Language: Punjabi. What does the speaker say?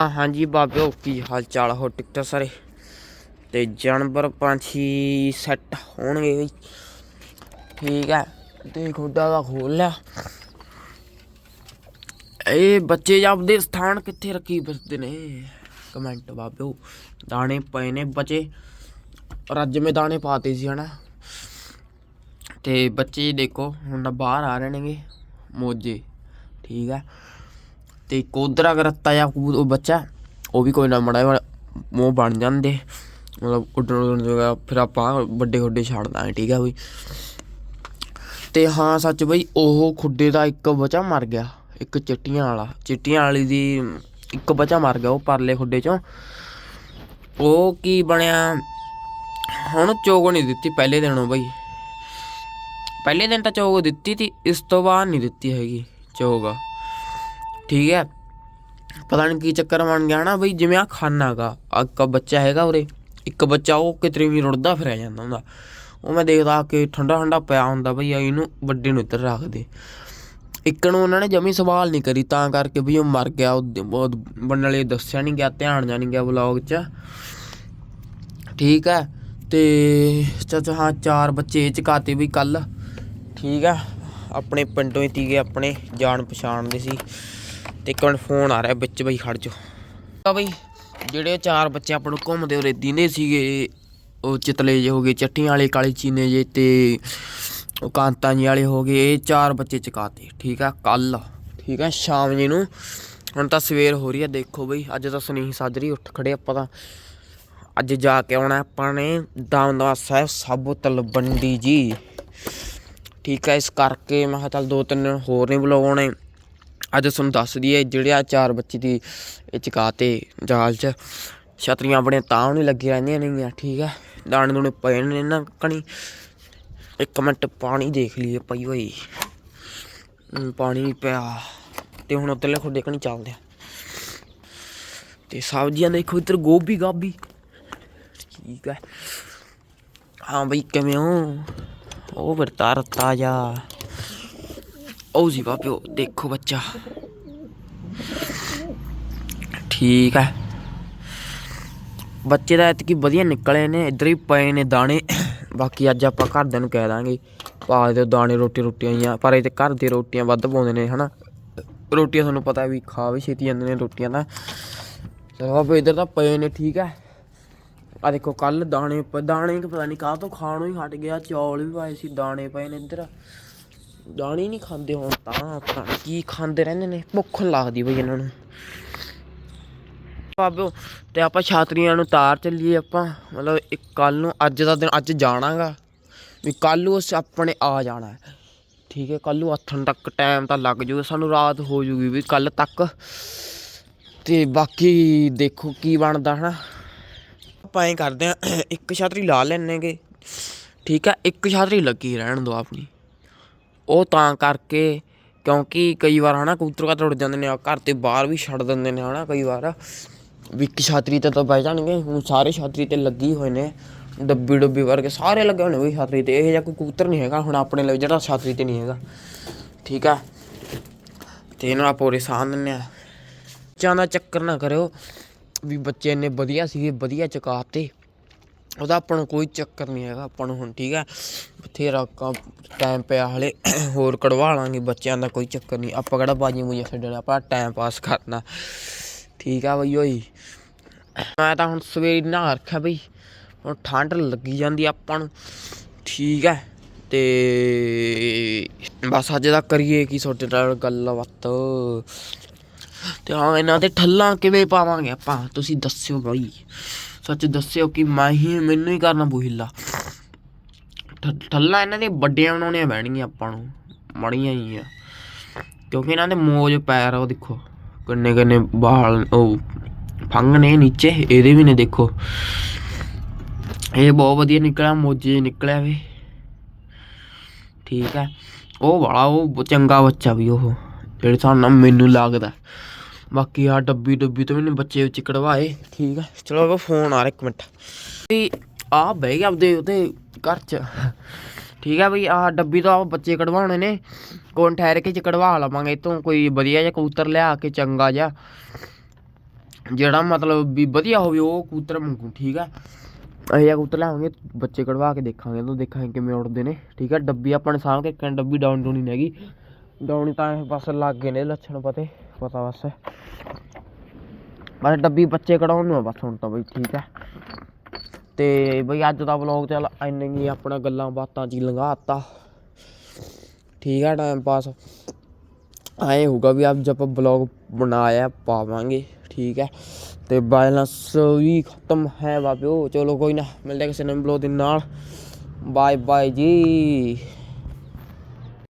ਹਾਂਜੀ ਬਾਬਿਓ, ਕੀ ਹਾਲ ਚਾਲ ਹੋ ਟਿਕਟਰ ਸਾਰੇ? ਤੇ ਜਾਨਵਰ ਪੰਛੀ ਸੈੱਟ ਹੋਣਗੇ ਬਈ ਠੀਕ ਹੈ ਤੇ ਖੁੱਡਾ ਦਾ ਖੋਲ ਲਿਆ। ਇਹ ਬੱਚੇ ਆਪਦੇ ਸਥਾਨ ਕਿੱਥੇ ਰੱਖੀ ਫਿਰਦੇ ਨੇ? ਕਮੈਂਟ ਬਾਬਿਓ, ਦਾਣੇ ਪਏ ਨੇ ਬਚੇ। ਰੱਜ ਮੇ ਦਾਣੇ ਪਾਤੇ ਸੀ, ਹਨਾ। ਤੇ ਬੱਚੇ ਦੇਖੋ, ਹੁਣ ਬਾਹਰ ਆ ਰਹੇ ਨੇਗੇ ਮੋਜੇ। ਠੀਕ ਹੈ ਤੇ ਇੱਕ ਕਰਤਾ ਅਗਰ ਜਾਂ ਉਹ ਬੱਚਾ, ਉਹ ਵੀ ਕੋਈ ਨਾ ਮੜਾ ਮੂੰਹ ਬਣ ਜਾਂਦੇ। ਮਤਲਬ ਉੱਡਣ ਉੱਡਣ ਜਗਾ ਫਿਰ ਆਪਾਂ ਵੱਡੇ ਖੁੱਡੇ ਛੱਡ ਦਾਂਗੇ, ਠੀਕ ਹੈ ਬਈ। ਤੇ ਹਾਂ, ਸੱਚ ਬਈ, ਉਹ ਖੁੱਡੇ ਦਾ ਇੱਕ ਬੱਚਾ ਮਰ ਗਿਆ, ਇੱਕ ਚਿੱਟੀਆਂ ਵਾਲਾ। ਚਿੱਟੀਆਂ ਵਾਲੀ ਦੀ ਇੱਕ ਬੱਚਾ ਮਰ ਗਿਆ, ਉਹ ਪਰਲੇ ਖੁੱਡੇ ਚੋਂ। ਉਹ ਕੀ ਬਣਿਆ? ਹੁਣ ਚੋਗ ਨਹੀਂ ਦਿੱਤੀ ਪਹਿਲੇ ਦਿਨੋਂ ਬਈ। ਪਹਿਲੇ ਦਿਨ ਤਾਂ ਚੋਗ ਦਿੱਤੀ ਤੀ, ਇਸ ਤੋਂ ਬਾਅਦ ਨਹੀਂ ਦਿੱਤੀ ਹੈਗੀ ਚੋਗ। ਠੀਕ ਹੈ। ਪਤਾ ਨਹੀਂ ਕੀ ਚੱਕਰ ਬਣ ਗਿਆ ਨਾ ਬਈ, ਜਿਵੇਂ ਆ ਖਾਨਾਗਾ ਇੱਕ ਬੱਚਾ ਹੈਗਾ ਉਰੇ, ਇੱਕ ਬੱਚਾ ਉਹ ਕਿਤੇ ਵੀ ਰੁੜਦਾ ਫਿਰਿਆ ਜਾਂਦਾ ਹੁੰਦਾ। ਉਹ ਮੈਂ ਦੇਖਦਾ ਕਿ ਠੰਡਾ ਠੰਡਾ ਪਿਆ ਹੁੰਦਾ ਬਈ ਇਹਨੂੰ ਵੱਡੇ ਨੂੰ ਇੱਧਰ ਰੱਖ ਦੇ। ਇੱਕ ਨੂੰ ਉਹਨਾਂ ਨੇ ਜਮੀ ਸਵਾਲ ਨਹੀਂ ਕਰੀ, ਤਾਂ ਕਰਕੇ ਵੀ ਉਹ ਮਰ ਗਿਆ, ਉਹ ਬਹੁਤ ਦੱਸਿਆ ਨਹੀਂ ਗਿਆ, ਧਿਆਨ ਜਾ ਨਹੀਂ ਗਿਆ ਵਲੌਗ 'ਚ। ਠੀਕ ਹੈ, ਤੇ ਚਾਚਾ ਹਾਂ, ਚਾਰ ਬੱਚੇ ਇਹ ਚਕਾਤੇ ਵੀ ਕੱਲ ਠੀਕ ਆ ਆਪਣੇ ਪਿੰਡੋਂ ਹੀ ਤੀਗੇ ਆਪਣੇ ਜਾਣ ਪਛਾਣ ਦੇ ਸੀ। ਤੇ ਇੱਕ ਮਿੰਟ ਫੋਨ ਆ ਰਿਹਾ ਵਿੱਚ ਬਈ ਖੜ ਜਾ ਤਾਂ ਬਈ ਜਿਹੜੇ ਚਾਰ ਬੱਚੇ ਆਪਾਂ ਨੂੰ ਘੁੰਮਦੇ ਉਰੇ ਦਿੰਦੇ ਸੀਗੇ, ਉਹ ਚਿਤਲੇ ਜੇ ਹੋ ਗਏ, ਚੱਟੀਆਂ ਵਾਲੇ, ਕਾਲੇ ਚੀਨੇ ਜੇ ਤੇ ਉਹ ਕਾਂਤਾਂ ਜੀ ਵਾਲੇ ਹੋ ਗਏ, ਇਹ ਚਾਰ ਬੱਚੇ ਚਕਾਤੇ, ਠੀਕ ਆ ਕੱਲ ਠੀਕ ਆ, ਸ਼ਾਮ ਜੀ ਨੂੰ। ਹੁਣ ਤਾਂ ਸਵੇਰ ਹੋ ਰਹੀ ਆ, ਦੇਖੋ ਬਈ, ਅੱਜ ਤਾਂ ਸਨੀਹ ਸਾਜਰੀ ਉੱਠ ਖੜੇ, ਆਪਾਂ ਤਾਂ ਅੱਜ ਜਾ ਕੇ ਆਉਣਾ ਆਪਾਂ ਨੇ ਦਮਦਮਾ ਸਾਹਿਬ ਸਾਬੋ ਤਲਵੰਡੀ ਜੀ। ਠੀਕ ਹੈ ਇਸ ਕਰਕੇ ਮੈਂ ਕਿਹਾ ਚੱਲ ਦੋ ਤਿੰਨ ਹੋਰ ਨਹੀਂ ਬੁਲਾਉਣੇ। ਅੱਜ ਤੁਹਾਨੂੰ ਦੱਸ ਦਈਏ, ਜਿਹੜੇ ਆ ਚਾਰ ਬੱਚੇ ਦੀ ਇਹ ਚਕਾਤੇ ਜਾਲ 'ਚ ਛਤਰੀਆਂ ਆਪਣੇ ਤਾਂ ਨਹੀਂ ਲੱਗੀਆਂ ਰਹਿੰਦੀਆਂ ਨੇਗੀਆਂ, ਠੀਕ ਹੈ ਦਾਣੇ ਦੂਣੇ ਪਏ ਨੇ ਨਾ ਕਣੀ। ਇੱਕ ਮਿੰਟ ਪਾਣੀ ਦੇਖ ਲਈਏ ਪਈ ਹੋਈ ਪਾਣੀ ਪਿਆ। ਤੇ ਹੁਣ ਉੱਧਰਲੇ ਖੁੱਡੇ ਕਣੀ ਚੱਲਦੇ ਆ। ਤੇ ਸਬਜ਼ੀਆਂ ਦੇਖੋ ਇੱਧਰ ਗੋਭੀ, ਗਾਭੀ। ਠੀਕ ਹੈ ਹਾਂ ਬਈ, ਕਿਵੇਂ ਹੋ? ਉਹ ਵਰਤਾ ਰਤਾ ਜਾ। ਉਹ ਜੀ ਬਾਪਿਓ ਦੇਖੋ ਬੱਚਾ ਠੀਕ ਹੈ ਬੱਚੇ ਦਾ ਇਤਕੀ ਵਧੀਆ ਨਿਕਲੇ ਨੇ ਇੱਧਰ ਹੀ ਪਏ ਨੇ ਦਾਣੇ ਬਾਕੀ ਅੱਜ ਆਪਾਂ ਘਰਦਿਆਂ ਨੂੰ ਕਹਿ ਦਾਂਗੇ ਪਾ ਦਿਓ ਦਾਣੇ ਰੋਟੀ ਰੋਟੀਆਂ ਹੀ ਪਰ ਇਹ ਤੇ ਘਰ ਦੀ ਰੋਟੀਆਂ ਵੱਧ ਪਾਉਂਦੇ ਨੇ ਹਨਾ ਰੋਟੀਆਂ ਤੁਹਾਨੂੰ ਪਤਾ ਵੀ ਖਾ ਵੀ ਛੇਤੀ ਜਾਂਦੇ ਨੇ ਰੋਟੀਆਂ ਤਾਂ ਚਲੋ ਬਾਬੇ ਇੱਧਰ ਤਾਂ ਪਏ ਨੇ ਠੀਕ ਹੈ ਆ ਦੇਖੋ ਕੱਲ ਦਾਣੇ ਦਾਣੇ ਪਤਾ ਨਹੀਂ ਕਾਹ ਤੋਂ ਖਾਣੋਂ ਹੀ ਹਟ ਗਿਆ ਚੌਲ ਵੀ ਪਾਏ ਸੀ ਦਾਣੇ ਪਏ ਨੇ ਇੱਧਰ ਦਾਣੇ ਨਹੀਂ ਖਾਂਦੇ ਹੁਣ ਤਾਂ, ਪਤਾ ਨੀ ਕੀ ਖਾਂਦੇ ਰਹਿੰਦੇ ਨੇ, ਭੁੱਖ ਲੱਗਦੀ ਬਈ ਇਹਨਾਂ ਨੂੰ। ਬਾਬਿਓ, ਤੇ ਆਪਾਂ ਛਾਤਰੀਆਂ ਨੂੰ ਤਾਰ ਚੱਲੀਏ ਆਪਾਂ, ਮਤਲਬ ਇੱਕ ਕੱਲ ਨੂੰ, ਅੱਜ ਦਾ ਦਿਨ, ਅੱਜ ਜਾਣਾਗਾ ਵੀ ਕੱਲ ਨੂੰ ਅਸੀਂ ਆਪਣੇ ਆ ਜਾਣਾ ਠੀਕ ਹੈ ਕੱਲ ਨੂੰ ਆਥਣ ਤੱਕ ਟਾਈਮ ਤਾਂ ਲੱਗ ਜੂਗਾ, ਸਾਨੂੰ ਰਾਤ ਹੋ ਜੂਗੀ ਵੀ ਕੱਲ ਤੱਕ। ਤੇ ਬਾਕੀ ਦੇਖੋ ਕੀ ਬਣਦਾ ਹਨਾ। ਆਪਾਂ ਐਂ ਕਰਦੇ ਆ ਇੱਕ ਛਾਤਰੀ ਲਾ ਲੈਣੇਗੇ ਠੀਕ ਆ ਇੱਕ ਛਾਤਰੀ ਲੱਗੀ ਰਹਿਣ ਦੋ ਆਪਣੀ। ਉਹ ਤਾਂ ਕਰਕੇ ਕਿਉਂਕਿ ਕਈ ਵਾਰ ਹਨਾ ਕਬੂਤਰ ਕਾ ਉੱਡ ਜਾਂਦੇ ਨੇ ਘਰ ਤੇ ਬਾਹਰ ਵੀ ਛੱਡ ਦਿੰਦੇ ਨੇ ਹੈ ਨਾ ਕਈ ਵਾਰ। ਵੀ ਇੱਕ ਛਾਤਰੀ ਤੇ ਤਾਂ ਬਹਿ ਜਾਣਗੇ, ਹੁਣ ਸਾਰੇ ਛਾਤਰੀ ਤੇ ਲੱਗੀ ਹੋਏ ਨੇ, ਡੱਬੀ ਡੱਬੀ ਵਰਗੇ ਸਾਰੇ ਲੱਗੇ ਹੋਏ ਨੇ ਬਈ ਛਤਰੀ ਤੇ, ਇਹ ਜਿਹਾ ਕੋਈ ਕਬੂਤਰ ਨਹੀਂ ਹੈਗਾ, ਹੁਣ ਆਪਣੇ ਲਈ ਜਿਹੜਾ ਛਾਤਰੀ ਤੇ ਨਹੀਂ ਹੈਗਾ। ਠੀਕ ਆ? ਤੇ ਇਹਨਾਂ ਆਪਾਂ ਉਰੇ ਸਾਹ ਦਿੰਦੇ ਆ। ਬੱਚਿਆਂ ਦਾ ਚੱਕਰ ਨਾ ਕਰਿਓ, ਵੀ ਬੱਚੇ ਇੰਨੇ ਵਧੀਆ ਸੀਗੇ, ਵਧੀਆ ਚਕਾਤੇ। ਉਹਦਾ ਆਪਾਂ ਨੂੰ ਕੋਈ ਚੱਕਰ ਨਹੀਂ ਹੈਗਾ, ਆਪਾਂ ਨੂੰ ਹੁਣ ਠੀਕ ਹੈ, ਬਥੇਰਾ ਟਾਈਮ ਪਿਆ ਹਲੇ, ਹੋਰ ਕਢਵਾ ਲਾਂਗੇ, ਬੱਚਿਆਂ ਦਾ ਕੋਈ ਚੱਕਰ ਨਹੀਂ, ਆਪਾਂ ਕਿਹੜਾ ਬਾਜੀ ਮੂਜੀ ਖੇਡਣਾ, ਆਪਾਂ ਟਾਈਮ ਪਾਸ ਕਰਨਾ। ਠੀਕ ਆ ਬਈ ਓਏ, ਮੈਂ ਤਾਂ ਹੁਣ ਸਵੇਰੇ ਨਹਾ ਰੱਖਿਆ ਬਈ, ਹੁਣ ਠੰਡ ਲੱਗੀ ਜਾਂਦੀ ਆਪਾਂ ਨੂੰ, ਠੀਕ ਹੈ, ਤੇ ਬਸ ਅੱਜ ਦਾ ਕਰੀਏ ਕੀ ਤੁਹਾਡੇ ਨਾਲ ਗੱਲਬਾਤ? ਤੇ ਹਾਂ, ਇਹਨਾਂ ਤੇ ਠੱਲਾਂ ਕਿਵੇਂ ਪਾਵਾਂਗੇ ਆਪਾਂ? ਤੁਸੀਂ ਦੱਸਿਓ ਬਾਈ। ਸੱਚ ਦੱਸਿਓ ਕਿ ਮੈਂ ਹੀ, ਮੈਨੂੰ ਹੀ ਕਰਨਾ ਬੁਹਿੱਲਾ। ਠੱਲਾਂ ਇਹਨਾਂ ਦੇ ਵੱਡੀਆਂ ਬਣਾਉਣੀਆਂ ਪੈਣਗੀਆਂ ਆਪਾਂ ਨੂੰ। ਮੜੀਆਂ ਹੀ ਆ ਕਿਉਂਕਿ ਇਹਨਾਂ ਦੇ ਮੋਜ ਪੈਰ ਉਹ ਦੇਖੋ। ਕਿੰਨੇ ਕਿੰਨੇ ਬਾਲ ਉਹ ਫੰਗ ਨੇ ਨੀਚੇ, ਇਹਦੇ ਵੀ ਨੇ ਦੇਖੋ। ਇਹ ਬਹੁਤ ਵਧੀਆ ਨਿਕਲਿਆ, ਮੋਜੇ ਨਿਕਲਿਆ ਵੇ। ਠੀਕ ਹੈ। ਉਹ ਵਾਲਾ, ਉਹ ਚੰਗਾ ਬੱਚਾ ਵੀ ਉਹ। ਜਿਹੜੇ ਹਿਸਾਬ ਮੈਨੂੰ ਲੱਗਦਾ। ਬਾਕੀ ਆ ਡੱਬੀ ਡੱਬੀ ਤੋਂ ਵੀ ਬੱਚੇ ਵਿੱਚ ਕਢਵਾਏ। ਠੀਕ ਆ। ਚਲੋ ਉਹ ਫੋਨ ਆ ਰਿਹਾ ਇੱਕ ਮਿੰਟ। ਵੀ ਆ ਬਹਿ ਗਿਆ ਆਪਦੇ ਉਹਦੇ ਘਰ ਚ। ਠੀਕ ਆ ਬਈ ਆ ਡੱਬੀ ਤੋਂ ਆ ਬੱਚੇ ਕਢਵਾਉਣੇ ਨੇ। ਕੋਣ ਠਹਿਰ ਕੇ ਚ ਕਢਵਾ ਲਵਾਂਗੇ ਇਤੋਂ ਕੋਈ ਵਧੀਆ ਜਿਹਾ ਕਬੂਤਰ ਲਿਆ ਕੇ ਚੰਗਾ ਜਿਹਾ। ਜਿਹੜਾ ਮਤਲਬ ਵੀ ਵਧੀਆ ਹੋਵੇ, ਉਹ ਕਬੂਤਰ ਮੰਗੂ, ਠੀਕ ਆ। ਇਹ ਜਿਹਾ ਕਬੂਤਰ ਲਾਵਾਂਗੇ ਬੱਚੇ ਕਢਵਾ ਕੇ ਦੇਖਾਂਗੇ ਤਾਂ ਦੇਖਾਂਗੇ ਕਿਵੇਂ ਉੜਦੇ ਨੇ। ਠੀਕ ਆ, ਡੱਬੀ ਆਪਾਂ ਨੇ ਸਾਂਭ ਕੇ ਡੱਬੀ ਡਾਊਨ ਡੂਣੀ ਨਹੀਂ ਹੈਗੀ। ਡਾਊਨੀ ਤਾਂ ਇਹ ਬਸ ਲੱਗ ਗਏ ਨੇ ਲੱਛਣ ਪਤੇ। ਪਤਾ ਬਸ। ਬਸ ਡੱਬੀ ਬੱਚੇ ਕਢਾਉਣ ਨੂੰ ਬਸ ਹੁਣ ਤਾਂ ਬਈ ਠੀਕ ਹੈ ਤੇ ਬਈ ਅੱਜ ਦਾ ਵਲੌਗ ਚੱਲ ਇੰਨੇ ਹੀ ਆਪਣਾ ਗੱਲਾਂ ਬਾਤਾਂ ਚ ਹੀ ਲੰਘਾਤਾ ਠੀਕ ਹੈ ਟਾਈਮ ਪਾਸ ਆਏ ਹੋਊਗਾ ਵੀ ਅੱਜ ਆਪਾਂ ਬਲੌਗ ਬਣਾਇਆ ਪਾਵਾਂਗੇ, ਠੀਕ ਹੈ ਤੇ ਬੈਲੈਂਸ ਵੀ ਖਤਮ ਹੈ ਬਾਬਿਓ, ਚਲੋ ਕੋਈ ਨਾ, ਮਿਲਦੇ ਕਿਸੇ ਨਵੇਂ ਬਲੌਗ ਦੇ ਨਾਲ। ਬਾਏ ਬਾਏ ਜੀ।